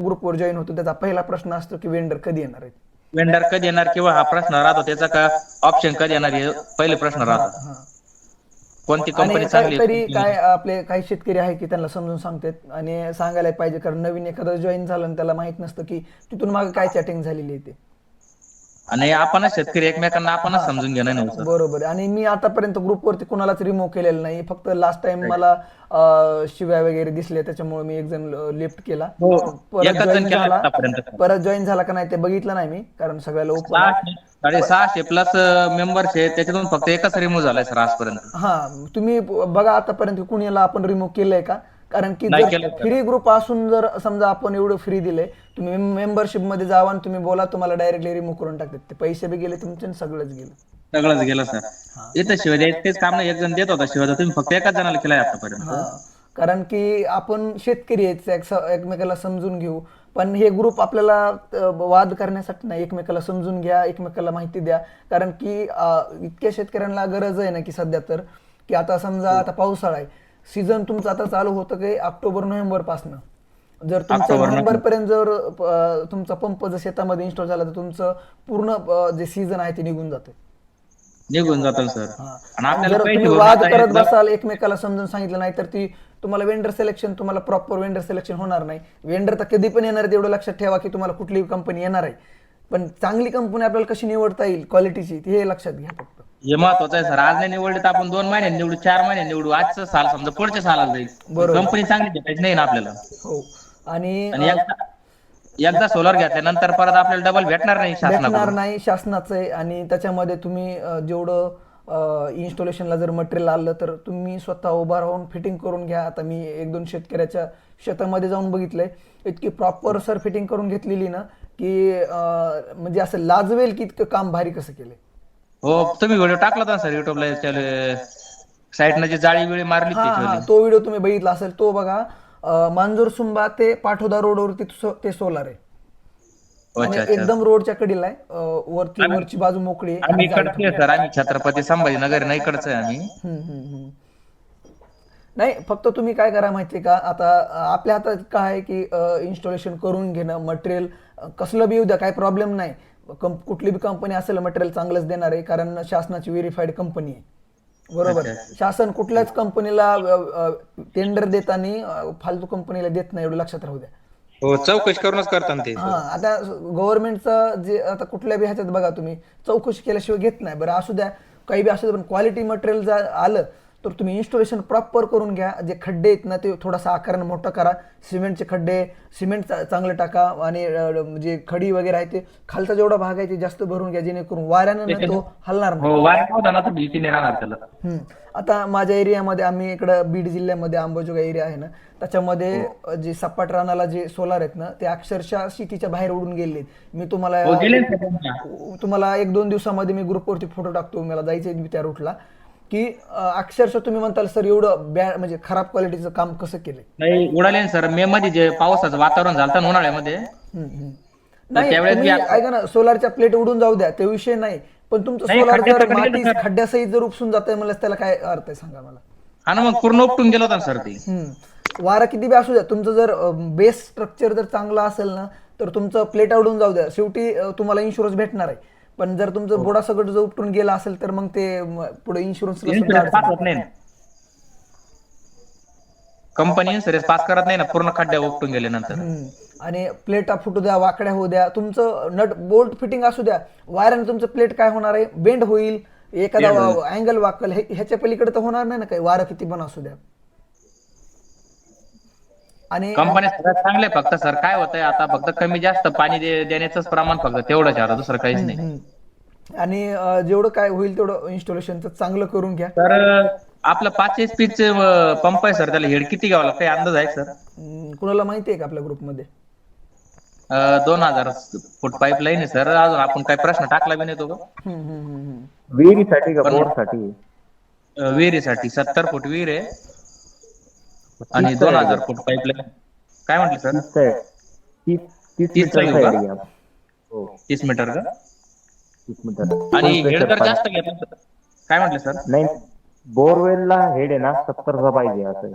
ग्रुपवर जॉईन होतो त्याचा पहिला प्रश्न असतो की वेंडर कधी येणार आहे वेंडर कधी येणार किंवा हा प्रश्न राहतो त्याचा का ऑप्शन कधी येणार हे पहिले प्रश्न राहतात हा. कोणती आणि कंपनी चांगली तरी? काय आपले काही शेतकरी आहे की त्यांना समजून सांगतात आणि सांगायला पाहिजे कारण नवीन एखादं जॉईन झालं आणि त्याला माहीत नसतं की तिथून मागे काय चॅटिंग झालेली आहे ते आणि आपणच शेतकरी एकमेकांना आपणच समजून घेणं नाही बरोबर आणि मी आतापर्यंत ग्रुपवरती कोणालाच रिमूव्ह केलेलं नाही. फक्त लास्ट टाइम मला अं, शिव्या वगैरे दिसल्या त्याच्यामुळे मी एक जण लिफ्ट केला. हो. परत एकच जण जॉईन केला झाला. आतापर्यंत. परत जॉईन झाला का नाही ते बघितलं नाही मी कारण सगळ्याला ओपन सहाशे साडेसहाशे प्लस मेंबर्स आहे. त्याच्यातून फक्त एकच रिमूव्ह झालाय सर आजपर्यंत. हा तुम्ही बघा आतापर्यंत कुणीला आपण रिमूव्ह केलंय का? कारण की नाही केलं. फ्री ग्रुप असून जर समजा आपण एवढं फ्री दिले तुम्ही मेंबरशिपमध्ये जावा आणि तुम्ही बोला तुम्हाला डायरेक्टली रिमूव्ह करून टाकतात. ते पैसे बी गेले तुमचे आणि सगळंच गेलं. सगळंच गेलं सर इथं शिवाय द्यायचं काम नाही एक जण देत होता शिवाय तुम्ही फक्त एकाच जणाला केलाय आतापर्यंत. हा. कारण की आपण शेतकरी आहेत एक- एकमेकाला समजून घेऊ. पण हे ग्रुप आपल्याला अं, वाद करण्यासाठी नाही. एकमेकाला समजून घ्या एकमेकाला माहिती द्या. कारण की अं, इतक्या शेतकऱ्यांना गरज आहे ना की सध्या तर की आता समजा आता पावसाळा आहे. सीझन तुमचं आता चालू होतं की ऑक्टोबर नोव्हेंबर पासनं? जर तुमचं नोव्हेंबर पर्यंत जर तुमचा पंप जर शेतामध्ये इन्स्टॉल झाला तर तुमचं पूर्ण जे सीझन आहे ते निघून जाते निघून जातं सर जर तुम्ही वाद करत बसाल एकमेकाला समजून सांगितलं नाही तर ती तुम्हाला वेंडर सिलेक्शन तुम्हाला प्रॉपर वेंडर सिलेक्शन होणार नाही. वेंडर तर कधी पण येणार तेवढं लक्षात ठेवा की तुम्हाला कुठली कंपनी येणार आहे. पण चांगली कंपनी आपल्याला कशी निवडता येईल क्वालिटीची हे लक्षात घ्या फक्त. हे महत्वाचं आहे सर. आज नाही निवडले तर आपण दोन महिन्यांनी निवडू चार महिन्यांनी निवडू आजचं साल समजा पुढच्या सालाला जाईल. बरोबर. कंपनी चांगली भेटायची नाही ना आपल्याला. हो. आणि आणि एकदा एकदा सोलर घेतल्यानंतर परत आपल्याला डबल भेटणार नाही भेटणार शासनाकडून नाही शासनाचं आहे. आणि त्याच्यामध्ये तुम्ही अं, जेवढं इन्स्टॉलेशनला जर मटेरियल आलं तर तुम्ही स्वतः उभा राहून फिटिंग करून घ्या. आता मी एक दोन शेतकऱ्याच्या शेतामध्ये जाऊन बघितलंय. इतकी प्रॉपर सर फिटिंग करून घेतलेली ना की अं, म्हणजे असं लाजवेल की इतकं काम भारी कसं केलंय. हो तुम्ही व्हिडिओ टाकला होता सर युट्यूबला साईडनं जी जाळी वेळी मारली हा ती हा तो व्हिडिओ तुम्ही बघितला असेल तो बघा. अं, मांजूर सुंबा ते पाठोदा रोडवरती सो- ते सोलार आहे. आणि अच्छा. अच्छा एकदम रोडच्या कडीला आहे. अं, वरती वरची बाजू मोकळी आहे. आम्ही आणि जाळी इकडचे आहे सर. आम्ही छत्रपती संभाजीनगर नाही इकडचं आहे आम्ही. हम्म, हम्म, हम्म. नाही फक्त तुम्ही काय करा माहितीये का? आता अं, आपल्या हातात काय आहे की इन्स्टॉलेशन करून घेणं मटेरियल कसलं बी येऊ द्या काही प्रॉब्लेम नाही. कं- कुठली बी कंपनी असेल मटेरियल चांगलंच देणार आहे कारण शासनाची व्हेरीफाईड कंपनी आहे. बरोबर? शासन कुठल्याच कंपनीला टेंडर देताना फालतू कंपनीला देत नाही एवढं लक्षात राहू द्या. हो चौकशी करूनच करतात ते. हा आता गव्हर्नमेंटचं जे आता कुठल्या बी ह्याच्यात बघा तुम्ही चौकशी केल्याशिवाय घेत नाही. बरं असू द्या काही बी असू द्या पण क्वालिटी मटेरियल जर आलं तर तुम्ही इन्स्टॉलेशन प्रॉपर करून घ्या जे खड्डे आहेत ना ते थोडासा आकारानं मोठं करा सिमेंटचे खड्डे सिमेंट चा- चांगलं टाका आणि जे खडी वगैरे आहे ते खालचा जेवढा भाग आहे ते जास्त भरून घ्या जेणेकरून वाऱ्यानं ना तो हलणार नाही हो. आता माझ्या एरियामध्ये आम्ही इकडं बीड जिल्ह्यामध्ये अंबाजोगा एरिया आहे ना त्याच्यामध्ये हो. जे सपाट रानाला जे सोलार आहेत ना ते अक्षरशः सिटीच्या बाहेर उडून गेले मी तुम्हाला हो. तुम्हाला एक दोन दिवसामध्ये मी ग्रुपवरती फोटो टाकतो मला जायचंय त्या रूटला की अक्षरशः तुम्ही म्हणताल सर एवढं बॅड म्हणजे खराब क्वालिटीचं काम कसं केलंय नाही उडाले ना सर मे मध्ये जे पावसाचं वातावरण झालं ना उन्हाळ्यामध्ये हम्म, हम्म. नाही त्यावेळेस तुम्ही मी- ऐका ना सोलारच्या प्लेट उडून जाऊ द्या ते विषय नाही पण तुमचं नाही, सोलार जर तर माती सर. खड्ड्यासहित जर उपसून जात आहे मला त्याला काय अर्थ आहे सांगा मला मग पूर्ण उपटून गेलो होता ना सर ते हम्म. वारा किती बी असू द्या तुमचं जर बेस स्ट्रक्चर जर चांगलं असेल ना तर तुमचं प्लेट आवडून जाऊ द्या शेवटी अं, तुम्हाला इन्शुरन्स भेटणार आहे पण जर हो. तुमचं बोडा सगळं जर उपटून गेला असेल तर मग ते पुढे इन्शुरन्स कंपनी इन्शुरन्स पास करत नाही ना पूर्ण खड्ड्या उपटून गेले नंतर. हम्म. आणि प्लेटा फुटू द्या वाकड्या होऊ द्या तुमचं नट बोल्ट फिटिंग असू द्या वाऱ्याने तुमचं प्लेट काय होणार आहे? बेंड होईल एखादा अँगल वाकल हे- ह्याच्या पलीकडे तर होणार नाही ना काही वारं किती पण असू द्या. आणि कंपन्या सगळ्यात चांगले फक्त सर. काय होतंय आता फक्त कमी जास्त पाणी दे- देण्याचंच प्रमाण फक्त तेवढंच आहे आता दुसरं काहीच नाही. आणि अं, जेवढं काय होईल तेवढं इन्स्टॉलेशनचं चांगलं करून घ्या. तर आपलं पाच एच पी पंप आहे सर. त्याला हेड किती घ्यावं लागतं अंदाज आहे सर? कुणाला माहिती आहे का आपल्या ग्रुपमध्ये दोन हजार फूट पाईप लाईन आहे सर. अजून आपण काही प्रश्न टाकला बी नाही तो. हम्म, हम्म, हम्म, हम्म. विहिरीसाठी का बोरसाठी? अं, विहिरीसाठी. सत्तर फूट विहीर आहे. आणि दोन हजार फूट पाईप लाईन काय म्हटलं सर तीस आहे का? हो. तीस मीटर का? तीस मीटर. आणि हेड पाणी. जास्त घेतलं तर काय म्हटलं सर नाही बोरवेलला हेड आहे ना सत्तरचा पाहिजे असं.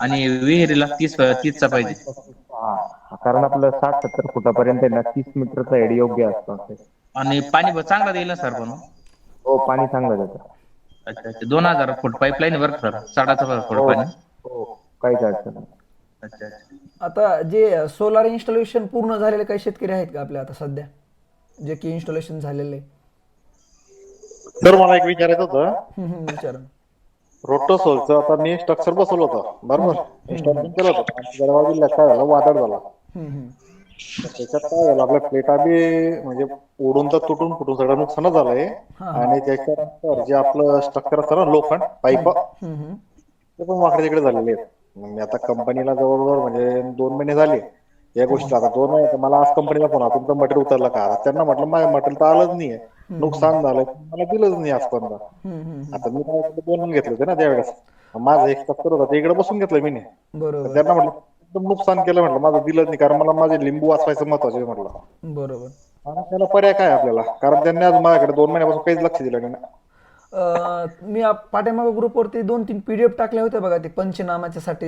आणि विहिरीला तीस तीसचा पाहिजे. हा कारण आपलं साठ सत्तर फुटापर्यंत आहे ना तीस मीटरचा हेड योग्य असतो आणि पाणी ब- चांगलं देईल ना सर पण हो पाणी चांगलं जातं अच्छा अच्छा. दोन हजार फूट पाईपलाईन वर सर साडाचा फूट हो. पाणी हो. काहीच अडचण नाही. अच्छा अच्छा. आता जे सोलार इन्स्टॉलेशन पूर्ण झालेले काही शेतकरी आहेत का आपल्या आता सध्या? जे की इन्स्टॉलेशन झालेले? सर मला एक विचारायचं होतं. विचारा रोटोसोलचं आता मी स्ट्रक्चर बसवलं होतं. बरोबर? इन्स्टॉलेशन केलं होतं. आणि जळगाव जिल्ह्यात काय झालं? वादळ झाला. तर त्याच्यात काय झालं? आपल्या प्लेटा बी म्हणजे उडून तर तुटून फुटून सगळं नुकसानच झालंय. आणि त्याच्यानंतर जे आपलं स्ट्रक्चर असतं ना लोखंड पाईप. ते पण वाकडे तिकडे झालेले आहेत. मग मी आता कंपनीला जवळजवळ म्हणजे दोन महिने झाले. या गोष्टी आता दोन आहे मला आज कंपनीला फोन आला तुमचं मटेरियल उतरलं का? आता त्यांना म्हटलं माझं मटेरियल तर आलंच नाहीये. नुकसान झालंय. मला दिलंच नाही आजपर्यंत. आता मी काय बनवून घेतले होते ना त्यावेळेस. माझं एक स्ट्रक्चर होतं. ते इकडे बसून घेतलं मी त्यांना म्हटलं एकदम नुकसान केलं म्हटलं. माझं दिलंच नाही. कारण मला माझे लिंबू वाचवायचं महत्वाचं म्हटलं. बरोबर. त्याला पर्याय काय आपल्याला? कारण त्यांनी आज माझ्याकडे दोन महिन्यापासून काहीच लक्ष दिलं नाही अं, मी पाठीमागे ग्रुपवरती दोन तीन पीडीएफ टाकल्या होत्या बघा ते पंचनामाच्या साठी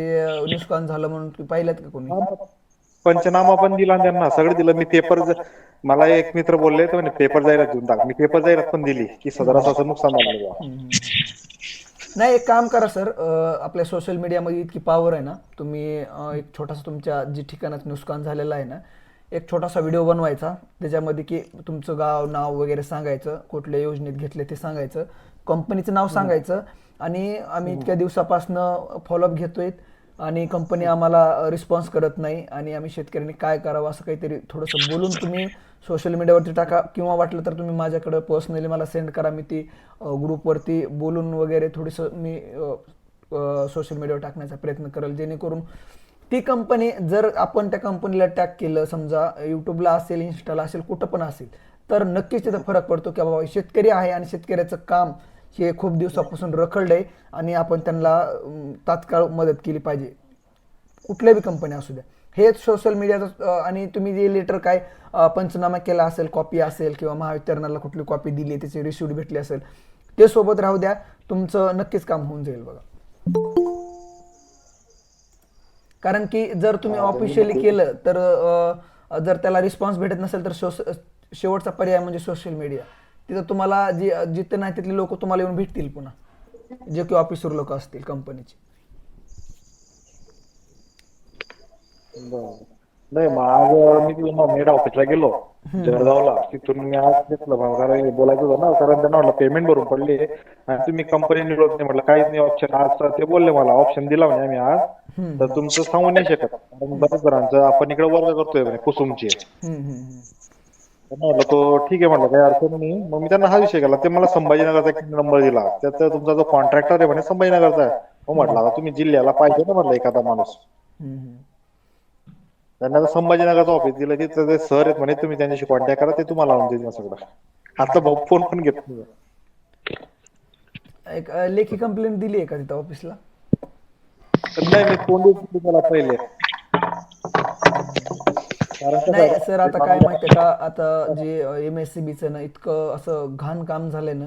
नुकसान झालं म्हणून. तुम्ही पाहिल्यात का कोणी? पंचनामा पण दिला त्यांना सगळं दिलं. मी पेपर मला एक मित्र बोलले तर पेपर जाहिरात देऊन टाक. मी पेपर जाहिरात पण दिली की सदर असं असं नुकसान झालं. नाही एक काम करा सर. आपल्या सोशल मीडियामध्ये इतकी पॉवर आहे ना तुम्ही एक छोटासा तुमच्या जी ठिकाणात नुकसान झालेलं आहे ना एक छोटासा व्हिडिओ बनवायचा. त्याच्यामध्ये की तुमचं गाव नाव वगैरे सांगायचं कुठल्या योजनेत घेतले ते सांगायचं. कंपनीचं नाव सांगायचं. आणि आम्ही इतक्या दिवसापासनं फॉलोअप घेतोय आणि कंपनी आम्हाला रिस्पॉन्स करत नाही. आणि आम्ही शेतकऱ्यांनी काय करावं असं काहीतरी थोडंसं बोलून तुम्ही सोशल मीडियावरती टाका. किंवा वाटलं तर तुम्ही माझ्याकडं पर्सनली मला सेंड करा. मी ती ग्रुपवरती बोलून वगैरे थोडंसं मी सोशल मीडियावर टाकण्याचा प्रयत्न करेल. जेणेकरून ती कंपनी जर आपण त्या कंपनीला टॅग केलं समजा यूट्यूबला असेल इन्स्टाला असेल कुठं पण असेल तर नक्कीच तिथं फरक पडतो की बाबा शेतकरी आहे आणि शेतकऱ्याचं काम हे खूप दिवसापासून रखडलंय आणि आपण त्यांना तात्काळ मदत केली पाहिजे. कुठल्या बी कंपनी असू द्या. हेच सोशल मीडियाचं आणि तुम्ही जे लेटर काय पंचनामा केला असेल कॉपी असेल किंवा महावितरणाला कुठली कॉपी दिली त्याची रिसिप्ट भेटली असेल ते सोबत राहू द्या. तुमचं नक्कीच काम होऊन जाईल बघा. कारण की जर तुम्ही ऑफिशियली केलं तर जर त्याला रिस्पॉन्स भेटत नसेल तर शेवटचा पर्याय म्हणजे सोशल मीडिया तिथं तुम्हाला जी जिथे नाही तिथले लोक तुम्हाला येऊन भेटतील पुन्हा. जे की ऑफिसर लोक असतील कंपनीचे नाही मग आज मी मेड ऑफिसला गेलो. जळगावला. तिथून मी आज घेतलं. कारण बोलायचं होतं ना कारण त्यांना म्हटलं पेमेंट भरून पडली. आणि तुम्ही कंपनी निवडत नाही म्हटलं. काहीच नाही ऑप्शन आज ते बोलले मला. ऑप्शन दिला म्हणे आम्ही आज. तर तुमचं सांगू नाही शकत. कारण बऱ्याच जणांचं आपण इकडे वर्ग करतोय कुसुमची. म्हटलं तो ठीक आहे म्हटलं काही अडचण नाही. मग मी त्यांना हा विषय केला. ते मला संभाजीनगरचा एक नंबर दिला. त्यात तुमचा जो कॉन्ट्रॅक्टर आहे म्हणे संभाजीनगरचा आहे. मग म्हटलं आता तुम्ही जिल्ह्याला पाहिजे ना म्हटलं एखादा माणूस. त्यांना आता संभाजीनगरचं ऑफिस दिलं. की ते सर आहेत म्हणे तुम्ही त्यांच्याशी कॉन्टॅक्ट करा ते तुम्हाला लावून देतील सगळं आता भाऊ फोन पण घेत नाही. एक लेखी कंप्लेंट दिली आहे का तिथं ऑफिसला नाही मी फोन देतो त्याला पहिले. नाही सर आता काय माहितीये का? आता जे एम एस सी बीचं ना इतकं असं घाण काम झालंय ना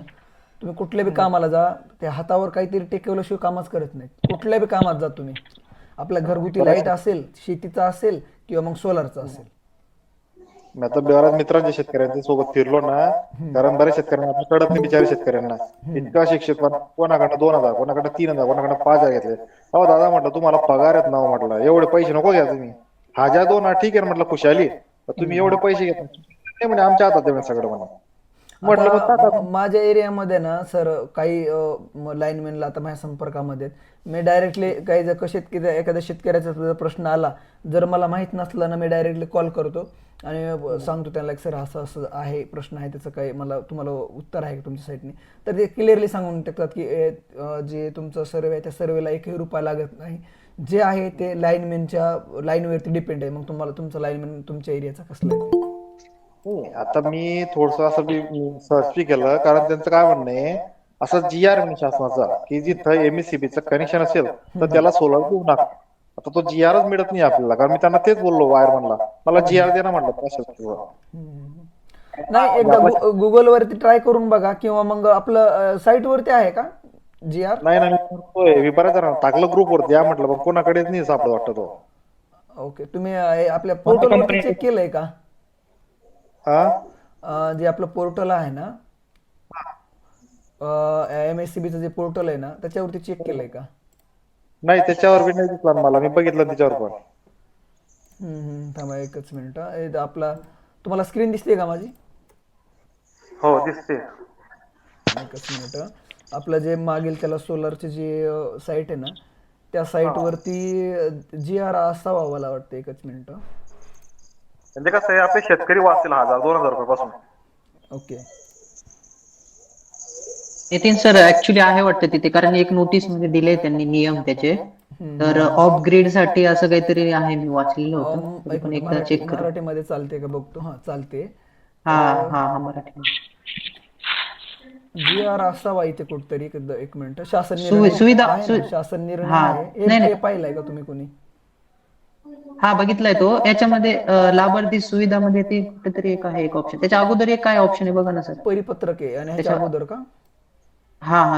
तुम्ही कुठल्या बी कामाला जा त्या हातावर काहीतरी टेकवल्याशिवाय कामच करत नाही कुठल्या बी कामात जा तुम्ही. आपल्या घरगुती लाइट असेल शेतीचा असेल किंवा मग सोलारचा असेल. मी आता बऱ्याच मित्रांच्या शेतकऱ्यांच्या सोबत फिरलो ना कारण बऱ्याच शेतकऱ्यांना आपण कळत नाही बिचारे शेतकऱ्यांना. इतका शिक्षित पण कोणाकडनं दोन हजार कोणाकडनं तीन हजार कोणाकडनं पाच हजार घेतले. अहो दादा म्हटलं तुम्हाला पगार आहेत ना म्हटलं. एवढे पैसे नको घ्या तुम्ही. हजार दोन हा ठीक आहे ना म्हटलं खुशाली तुम्ही एवढे पैसे घेता नाही म्हणे आमच्या हातात आहे म्हणे सगळं म्हणा म्हटलं मग टाका माझ्या एरियामध्ये ना सर काही लाईनमॅनला आता माझ्या संपर्कामध्ये आहेत. मी डायरेक्टली काही जर कसे एखाद्या शेतकऱ्याचा जर प्रश्न आला जर मला माहीत नसलं ना मी डायरेक्टली कॉल करतो आणि सांगतो त्यांना सर असं असं आहे प्रश्न आहे त्याचं काही मला तुम्हाला उत्तर आहे का तुमच्या साईडने तर ते क्लिअरली सांगून टाकतात की ए, अं, जे तुमचं सर्वे आहे त्या सर्वेला एकही रुपया लागत नाही जे आहे ते लाईनमॅनच्या लाईनवरती डिपेंड आहे मग तुम्हाला तुमचं लाईनमॅन तुमच्या एरियाचा कसला आहे ते. नाही, आता मी थोडस असं सर्च बी केलं कारण त्यांचं काय म्हणणं आहे असं जी आर म्हणे शासनाचा की जिथं एमएससीबी चं कनेक्शन असेल तर त्याला सोलर देऊ नका. आता तो जी आरच मिळत नाही आपल्याला कारण मी त्यांना तेच बोललो वायर म्हणला मला जी आर दे ना म्हटलं प्रशासकीय. नाही एकदा गु- गुगलवरती ट्राय करून बघा किंवा मग आपलं साईट वरती आहे का जी आर नाही नाही मी. मी बऱ्याच टाकलं ग्रुपवरती या म्हटलं पण कोणाकडेच नाही सापडत वाटतं तो. ओके तुम्ही हे आपल्या पोर्टलवरती चेक केलंय का? हा अं, जे आपलं पोर्टल आहे ना एम एस सी बीचं जे पोर्टल आहे ना त्याच्यावरती चेक केलंय का? नाही त्याच्यावर बी नाही दिसला मला. मी बघितलं त्याच्यावर पण. हम्म, हम्म, थांबा एकच मिनिट. हा. हे आपला तुम्हाला स्क्रीन दिसते का माझी? हो दिसते. एकच मिनिट. आपलं जे मागील त्याला सोलरचे जे साईट आहे ना त्या साईट वरती जी आर असावा मला वाटतं. एकच मिनिट. म्हणजे कसं आहे आपले शेतकरी वाचतील हजार दोन हजार रुपयापासून ओके. नितीन सर ऍक्च्युली आहे वाटतं तिथे कारण एक नोटीसमध्ये दिले त्यांनी नियम त्याचे. तर ऑफ ग्रीडसाठी असं काहीतरी आहे मी वाचलेलं होतं. पण एकदा चेक कर. मराठीमध्ये चालते का? बघतो. हा चालते. हा हा हा मराठी जी आर असावा इथे कुठतरी एक एक मिनिट. शासन निर्णय सुविधा- आहे ना, सु- शासन निर्णय हा. आहे. हे- नाही, हे नाही. पाहिलंय का तुम्ही कोणी? हा बघितलाय तो. याच्यामध्ये लाभार्थी सुविधामध्ये ते कुठेतरी एक आहे एक ऑप्शन त्याच्या अगोदर एक काय ऑप्शन आहे? बघा ना सर. परिपत्रक आहे आणि ह्याच्या त्याच्या- अगोदर का? हा हा.